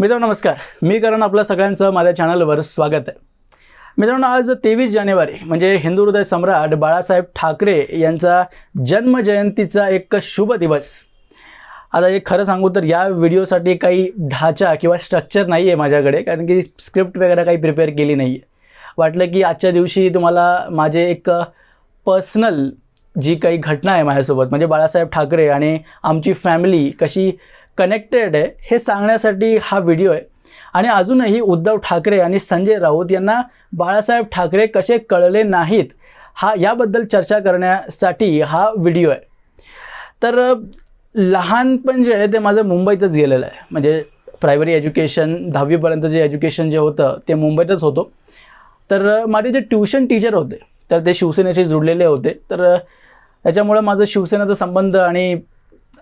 मित्रांनो नमस्कार. मी करण आपलं सगळ्यांचं माझ्या चॅनलवर स्वागत आहे. मित्रांनो आज तेवीस जानेवारी म्हणजे हिंदू हृदय सम्राट बाळासाहेब ठाकरे यांचा जन्मजयंतीचा एक शुभ दिवस. आता एक खरं सांगू तर या व्हिडिओसाठी काही ढाचा किंवा स्ट्रक्चर नाही आहे माझ्याकडे कारण की स्क्रिप्ट वगैरे काही प्रिपेअर केली नाही आहे वाटलं की आजच्या दिवशी तुम्हाला माझे एक पर्सनल जी काही घटना आहे माझ्यासोबत म्हणजे बाळासाहेब ठाकरे आणि आमची फॅमिली कशी कनेक्टेड आहे हे सांगण्यासाठी हा व्हिडिओ आहे. आणि अजूनही उद्धव ठाकरे आणि संजय राऊत यांना बाळासाहेब ठाकरे कसे कळले नाहीत हा याबद्दल चर्चा करण्यासाठी हा व्हिडिओ आहे. तर लहानपण जे आहे ते माझं मुंबईतच गेलेलं आहे. म्हणजे प्रायमरी एज्युकेशन दहावीपर्यंत जे एज्युकेशन जे होतं ते मुंबईतच होतो. तर माझे जे ट्युशन टीचर होते तर ते शिवसेनेशी जुडलेले होते. तर त्याच्यामुळं माझं शिवसेनेचा संबंध आणि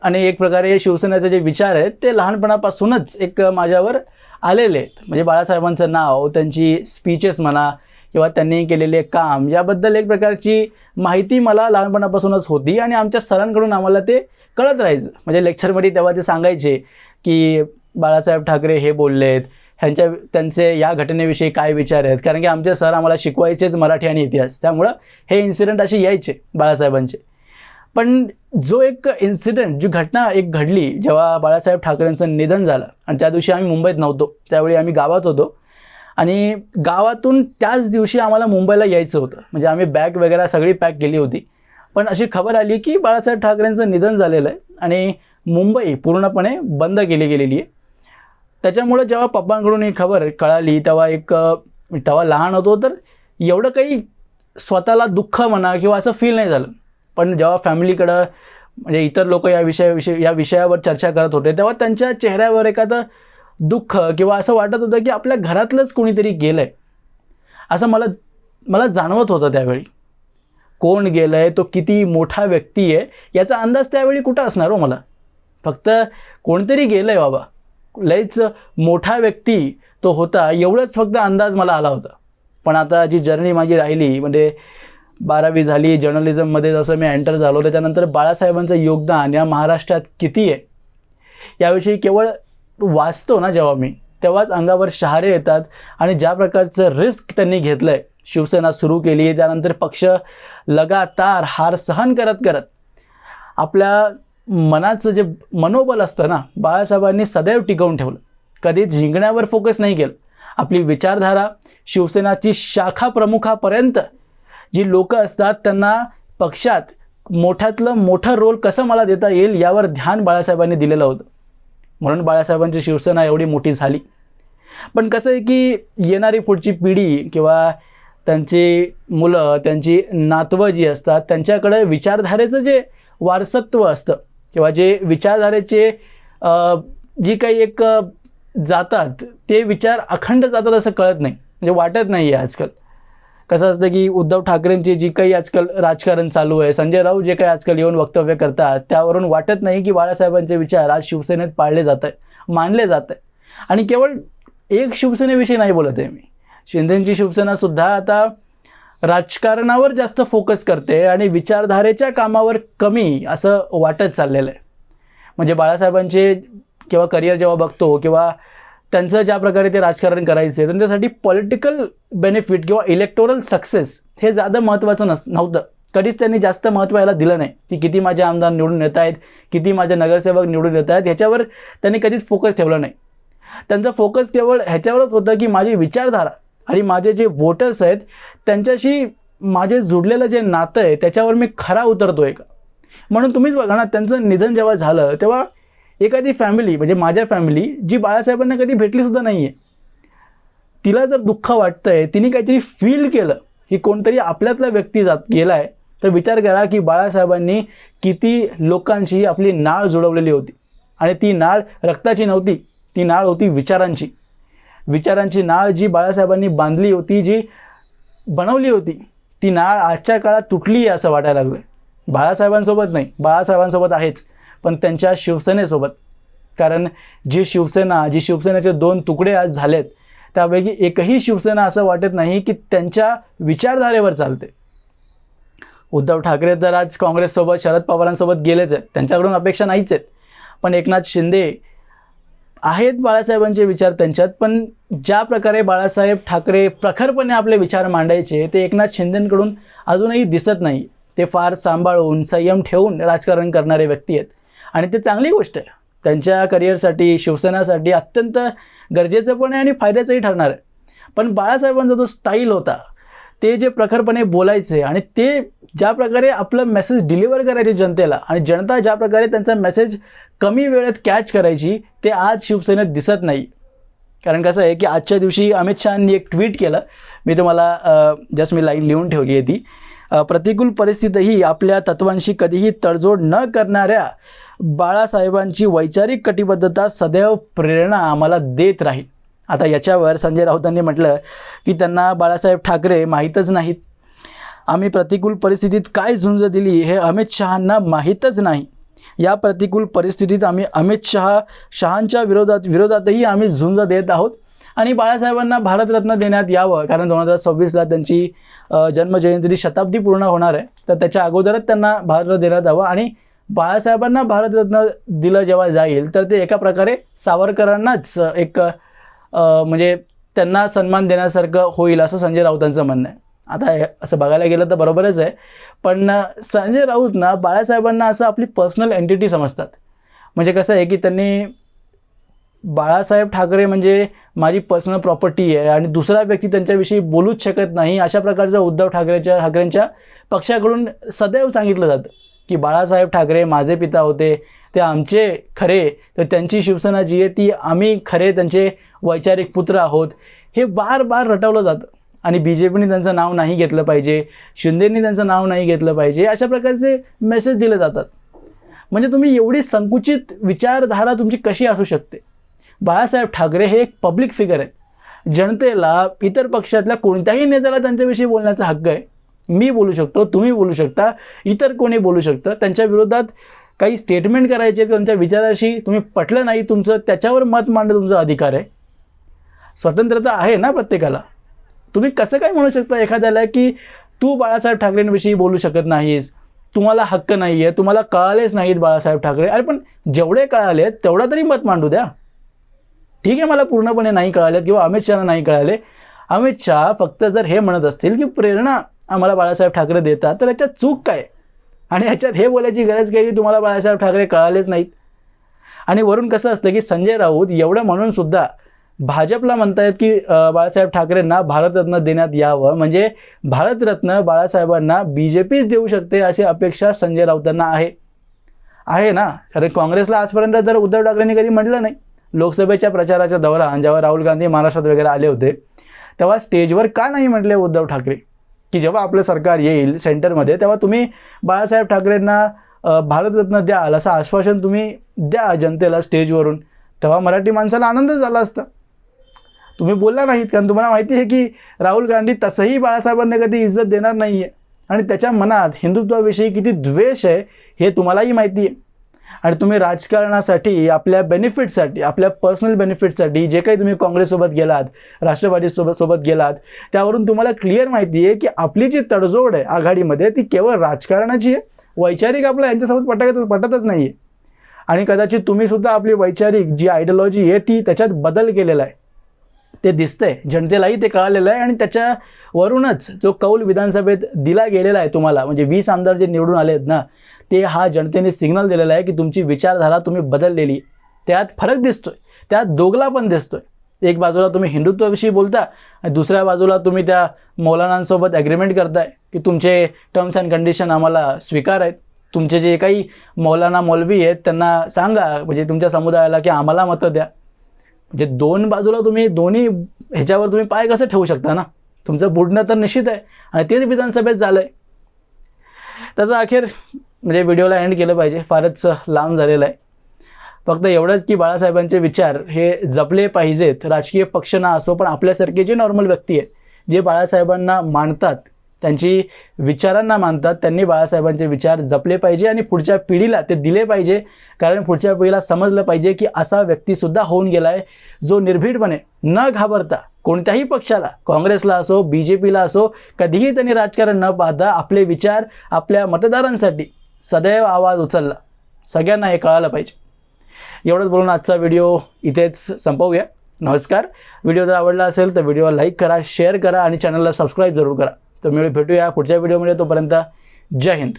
आणि एक प्रकारे शिवसेनेचे जे विचार आहेत ते लहानपणापासूनच एक माझ्यावर आलेले आहेत. म्हणजे बाळासाहेबांचं नाव त्यांची स्पीचेस म्हणा किंवा त्यांनी केलेले काम याबद्दल एक प्रकारची माहिती मला लहानपणापासूनच होती आणि आमच्या सरांकडून आम्हाला ते कळत राहायचं. म्हणजे लेक्चरमध्ये तेव्हा ते सांगायचे की बाळासाहेब ठाकरे हे बोललेत ह्यांच्या त्यांचे या घटनेविषयी काय विचार आहेत? कारण की आमचे सर आम्हाला शिकवायचेच मराठी आणि इतिहास. त्यामुळं हे इन्सिडेंट असे यायचे बाळासाहेबांचे. पण जो एक इन्सिडेंट जी घटना एक घडली जेव्हा बाळासाहेब ठाकरेंचं निधन झालं आणि त्या दिवशी आम्ही मुंबईत नव्हतो त्यावेळी आम्ही गावात होतो. आणि गावातून त्याच दिवशी आम्हाला मुंबईला यायचं होतं. म्हणजे आम्ही बॅग वगैरे सगळी पॅक केली होती. पण अशी खबर आली की बाळासाहेब ठाकरेंचं निधन झालेलं आहे आणि मुंबई पूर्णपणे बंद केली गेलेली आहे. त्याच्यामुळं जेव्हा पप्पांकडून ही खबर कळाली तेव्हा एक तेव्हा लहान होतो तर एवढं काही स्वतःला दुःख म्हणा किंवा असं फील नाही झालं. पण जेव्हा फॅमिलीकडं म्हणजे इतर लोक या विषयाविषयी या विषयावर चर्चा करत होते तेव्हा त्यांच्या चेहऱ्यावर एखादं दुःख किंवा असं वाटत होतं की आपल्या घरातलंच कोणीतरी गेलं आहे असं मला मला जाणवत होतं त्यावेळी. कोण गेलं आहे तो किती मोठा व्यक्ती आहे याचा अंदाज त्यावेळी कुठं असणार हो मला? फक्त कोणतरी गेलं आहे बाबा. लयच मोठा व्यक्ती तो होता एवढंच फक्त अंदाज मला आला होता. पण आता जी जर्नी माझी राहिली म्हणजे बारावी झाली जर्नलिझममध्ये जसं मी एंटर झालो त्याच्यानंतर बाळासाहेबांचं योगदान या महाराष्ट्रात किती आहे? याविषयी केवळ वाचतो ना जेव्हा मी तेव्हाच अंगावर शहारे येतात आणि ज्या प्रकारचं रिस्क त्यांनी घेतलं आहे शिवसेना सुरू केली आहे त्यानंतर पक्ष लगातार हार सहन करत करत आपल्या मनाचं जे मनोबल असतं ना बाळासाहेबांनी सदैव टिकवून ठेवलं. कधीच जिंकण्यावर फोकस नाही केलं. आपली विचारधारा शिवसेनाची शाखा प्रमुखापर्यंत जी लोक असतात त्यांना पक्षात मोठ्यातलं मोठा रोल कसं मला देता येईल यावर ध्यान बाळासाहेबांनी दिलेलं होतं. म्हणून बाळासाहेबांची शिवसेना एवढी मोठी झाली. पण कसं आहे की येणारी पुढची पिढी किंवा त्यांची मुलं त्यांची नातवं जी असतात त्यांच्याकडे विचारधारेचं जे वारसत्व असतं किंवा जे विचारधारेचे जी काही एक जातात ते विचार अखंड जातात असं कळत नाही. म्हणजे वाटत नाही आहे आजकाल. कसं असतं की उद्धव ठाकरेंची जी काही आजकाल राजकारण चालू आहे संजय राऊत जे काही आजकाल येऊन वक्तव्य करतात त्यावरून वाटत नाही की बाळासाहेबांचे विचार आज शिवसेनेत पाळले जात आहे मानले जात आहे आणि केवळ एक शिवसेनेविषयी नाही बोलत आहे मी. शिंदेंची शिवसेनासुद्धा आता राजकारणावर जास्त फोकस करते आणि विचारधारेच्या कामावर कमी असं वाटत चाललेलं आहे. म्हणजे बाळासाहेबांचे किंवा करिअर जेव्हा बघतो किंवा त्यांचं ज्या प्रकारे ते राजकारण करायचं आहे त्यांच्यासाठी पॉलिटिकल बेनिफिट किंवा इलेक्टोरल सक्सेस हे जादा महत्त्वाचं नस नव्हतं. कधीच त्यांनी जास्त महत्त्व याला दिलं नाही. की किती माझे आमदार निवडून येत आहेत किती माझे नगरसेवक निवडून येत आहेत ह्याच्यावर त्यांनी कधीच फोकस ठेवला नाही. त्यांचा फोकस केवळ ह्याच्यावरच होतं की माझी विचारधारा आणि माझे जे वोटर्स आहेत त्यांच्याशी माझे जुडलेलं जे नातं आहे त्याच्यावर मी खरा उतरतो आहे का? म्हणून तुम्हीच बघा ना त्यांचं निधन जेव्हा झालं तेव्हा एखादी फॅमिली म्हणजे माझ्या फॅमिली जी बाळासाहेबांना कधी भेटलीसुद्धा नाही आहे तिला जर दुःख वाटतं आहे तिने काहीतरी फील केलं की कोणतरी आपल्यातला व्यक्ती जात गेला आहे तर विचार करा की बाळासाहेबांनी किती लोकांची आपली नाळ जुळवलेली होती. आणि ती नाळ रक्ताची नव्हती ती नाळ होती विचारांची. विचारांची नाळ जी बाळासाहेबांनी बांधली होती जी बनवली होती ती नाळ आजच्या काळात तुटली आहे असं वाटायला लागलं आहे बाळासाहेबांसोबत नाही बाळासाहेबांसोबत आहेच. पण त्यांच्या शिवसेनेसोबत. कारण जी शिवसेना जी शिवसेनेचे दोन तुकडे आज झालेत त्यापैकी एकही शिवसेना असं वाटत नाही की त्यांच्या विचारधारेवर चालते. उद्धव ठाकरे तर आज काँग्रेससोबत शरद पवारांसोबत गेलेच आहेत. त्यांच्याकडून अपेक्षा नाहीच आहेत. पण एकनाथ शिंदे आहेत बाळासाहेबांचे विचार त्यांच्यात पण ज्या प्रकारे बाळासाहेब ठाकरे प्रखरपणे आपले विचार मांडायचे ते एकनाथ शिंदेंकडून अजूनही दिसत नाही. ते फार सांभाळून संयम ठेवून राजकारण करणारे व्यक्ती आहेत. आणि ते चांगली गोष्ट आहे. त्यांच्या करिअरसाठी शिवसेनासाठी अत्यंत गरजेचं पण आहे आणि फायद्याचंही ठरणार आहे. पण बाळासाहेबांचा जो स्टाईल होता ते जे प्रखरपणे बोलायचे आणि ते ज्या प्रकारे आपलं मेसेज डिलिव्हर करायचे जनतेला आणि जनता ज्या प्रकारे त्यांचा मेसेज कमी वेळेत कॅच करायची ते आज शिवसेनेत दिसत नाही. कारण कसं आहे की आजच्या दिवशी अमित शहानी एक ट्विट केलं. मी तुम्हाला जस्ट मी लाईन लिहून ठेवली आहे ती. प्रतिकूल परिस्थितीही आपल्या तत्वांशी कधीही तडजोड न करणाऱ्या बाळासाहेबांची वैचारिक कटिबद्धता सदैव प्रेरणा आम्हाला देत राहील. आता याच्यावर संजय राऊतांनी म्हटलं की त्यांना बाळासाहेब ठाकरे माहीतच नाहीत. आम्ही प्रतिकूल परिस्थितीत काय झुंज दिली हे अमित शहांना माहीतच नाही. या प्रतिकूल परिस्थितीत आम्ही अमित शहा शहांच्या विरोधात विरोधातही आम्ही झुंज देत आहोत. आणि बाळासाहेबांना भारतरत्न देण्यात यावं कारण दोन हजार सव्वीसला त्यांची जन्मजयंती शताब्दी पूर्ण होणार आहे. तर त्याच्या अगोदरच त्यांना भारतरत्न देण्यात यावं आणि बाळासाहेबांना भारतरत्न दिलं जेव्हा जाईल तर ते एका प्रकारे सावरकरांनाच एक म्हणजे त्यांना सन्मान देण्यासारखं होईल असं संजय राऊतांचं म्हणणं आहे. आता हे असं बघायला गेलं तर बरोबरच आहे पण संजय राऊत ना बाळासाहेबांना असं आपली पर्सनल एंटिटी समजतात. म्हणजे कसं आहे की त्यांनी बाळासाहेब ठाकरे म्हणजे माझी पर्सनल प्रॉपर्टी आहे आणि दुसरा व्यक्ती त्यांच्याविषयी बोलूच शकत नाही अशा प्रकारचं उद्धव ठाकरेच्या ठाकरेंच्या पक्षाकडून सदैव सांगितलं जातं की बाळासाहेब ठाकरे माझे पिता होते ते आमचे खरे तर त्यांची शिवसेना जी आहे ती आम्ही खरे त्यांचे वैचारिक पुत्र आहोत हे बार बार रटवलं जातं. आणि बी जे पीने त्यांचं नाव नाही घेतलं पाहिजे शिंदेनी त्यांचं नाव नाही घेतलं पाहिजे अशा प्रकारचे मेसेज दिले जातात. म्हणजे तुम्ही एवढी संकुचित विचारधारा तुमची कशी असू शकते? बाळासाहेब ठाकरे हे एक पब्लिक फिगर आहेत. जनतेला इतर पक्षातल्या कोणत्याही नेत्याला त्यांच्याविषयी बोलण्याचा हक्क आहे. मी बोलू शकतो तुम्ही बोलू शकता इतर कोणी बोलू शकतं. त्यांच्या विरोधात काही स्टेटमेंट करायचे त्यांच्या विचाराशी तुम्ही पटलं नाही तुमचं त्याच्यावर मत मांडणं तुमचा अधिकार आहे. स्वतंत्रता आहे ना प्रत्येकाला? तुम्ही कसं काय म्हणू शकता एखाद्याला की तू बाळासाहेब ठाकरेंविषयी बोलू शकत नाहीस तुम्हाला हक्क नाही आहे तुम्हाला कळालेच नाहीत बाळासाहेब ठाकरे. अरे पण जेवढे कळाले तेवढा तरी मत मांडू द्या. ठीक आहे मला पूर्णपणे नाही कळालेत किंवा अमित शहाना नाही कळाले. अमित शहा फक्त जर हे म्हणत असतील की प्रेरणा आम्हाला बाळासाहेब ठाकरे देतात तर याच्यात चूक काय? आणि याच्यात हे बोलायची गरज काय की तुम्हाला बाळासाहेब ठाकरे कळालेच नाहीत? आणि वरून कसं असतं की संजय राऊत एवढं म्हणून सुद्धा भाजपला म्हणतायत की बाळासाहेब ठाकरेंना भारतरत्न देण्यात यावं. म्हणजे भारतरत्न बाळासाहेबांना बी जे पीच देऊ शकते अशी अपेक्षा संजय राऊतांना आहे. आहे ना? कारण काँग्रेसला आजपर्यंत तर उद्धव ठाकरेंनी कधी म्हटलं नाही. लोकसभेच्या प्रचाराच्या दौरान जेव्हा राहुल गांधी महाराष्ट्रात वगैरे आले होते तेव्हा स्टेजवर का नाही म्हटले उद्धव ठाकरे? की जेव्हा आपलं सरकार येईल सेंटरमध्ये तेव्हा तुम्ही बाळासाहेब ठाकरेंना भारतरत्न द्याल असं आश्वासन तुम्ही द्या जनतेला स्टेजवरून. तेव्हा मराठी माणसाला आनंद झाला असता. तुम्ही बोलला नाहीत कारण तुम्हाला माहिती आहे की राहुल गांधी तसंही बाळासाहेबांना कधी इज्जत देणार नाही आहे आणि त्याच्या मनात हिंदुत्वाविषयी किती द्वेष आहे हे तुम्हालाही माहिती आहे. आणि तुम्ही राजकारणासाठी आपल्या बेनिफिटसाठी आपल्या पर्सनल बेनिफिटसाठी जे काही तुम्ही काँग्रेससोबत गेलात राष्ट्रवादीसोबत सोबत गेलात त्यावरून तुम्हाला क्लिअर माहिती आहे की आपली जी तडजोड आहे आघाडीमध्ये ती केवळ राजकारणाची आहे. वैचारिक आपलं यांच्यासोबत पटकत पटतच नाही आहे आणि कदाचित तुम्ही सुद्धा आपली वैचारिक जी आयडियॉलॉजी आहे ती त्याच्यात बदल केलेला आहे. ते दिसतंय. जनतेलाही ते कळालेलं आहे आणि त्याच्यावरूनच जो कौल विधानसभेत दिला गेलेला आहे तुम्हाला म्हणजे वीस आमदार जे निवडून आले आहेत ना ते हा जनतेने सिग्नल दिलेला आहे की तुमची विचारधारा तुम्ही बदललेली आहे. त्यात फरक दिसतोय. त्यात दोगला पण दिसतोय. एक बाजूला तुम्ही हिंदुत्वाविषयी बोलता आणि दुसऱ्या बाजूला तुम्ही त्या मौलानांसोबत ॲग्रीमेंट करताय की तुमचे टर्म्स अँड कंडिशन आम्हाला स्वीकार आहेत. तुमचे जे काही मौलाना मौलवी आहेत त्यांना सांगा म्हणजे तुमच्या समुदायाला की आम्हाला मतं द्या. म्हणजे दोन बाजूला तुम्ही दोन्ही ह्याच्यावर तुम्ही पाय कसं ठेवू शकता ना? तुमचं बुडणं तर निश्चित आहे आणि तेच विधानसभेत झालं आहे त्याचा अखेर म्हणजे व्हिडिओला एंड केलं पाहिजे. फारच लांब झालेलं आहे. फक्त एवढंच की बाळासाहेबांचे विचार हे जपले पाहिजेत. राजकीय पक्ष ना असो पण आपल्यासारखे जे नॉर्मल व्यक्ती आहे जे बाळासाहेबांना मानतात त्यांची विचारांना मानतात त्यांनी बाळासाहेबांचे विचार जपले पाहिजे आणि पुढच्या पिढीला ते दिले पाहिजे. कारण पुढच्या पिढीला समजलं पाहिजे की असा व्यक्तीसुद्धा होऊन गेला आहे जो निर्भीडपणे न घाबरता कोणत्याही पक्षाला काँग्रेसला असो बी जे पीला असो कधीही त्यांनी राजकारण न पाहता आपले विचार आपल्या मतदारांसाठी सदैव आवाज उचलला. सगळ्यांना हे कळालं पाहिजे. एवढंच बोलून आजचा व्हिडिओ इथेच संपवूया. नमस्कार. व्हिडिओ जर आवडला असेल तर व्हिडिओ लाईक करा शेअर करा आणि चॅनलला सबस्क्राईब जरूर करा. तर मिळू भेटूया पुढच्या व्हिडिओमध्ये तोपर्यंत जय हिंद.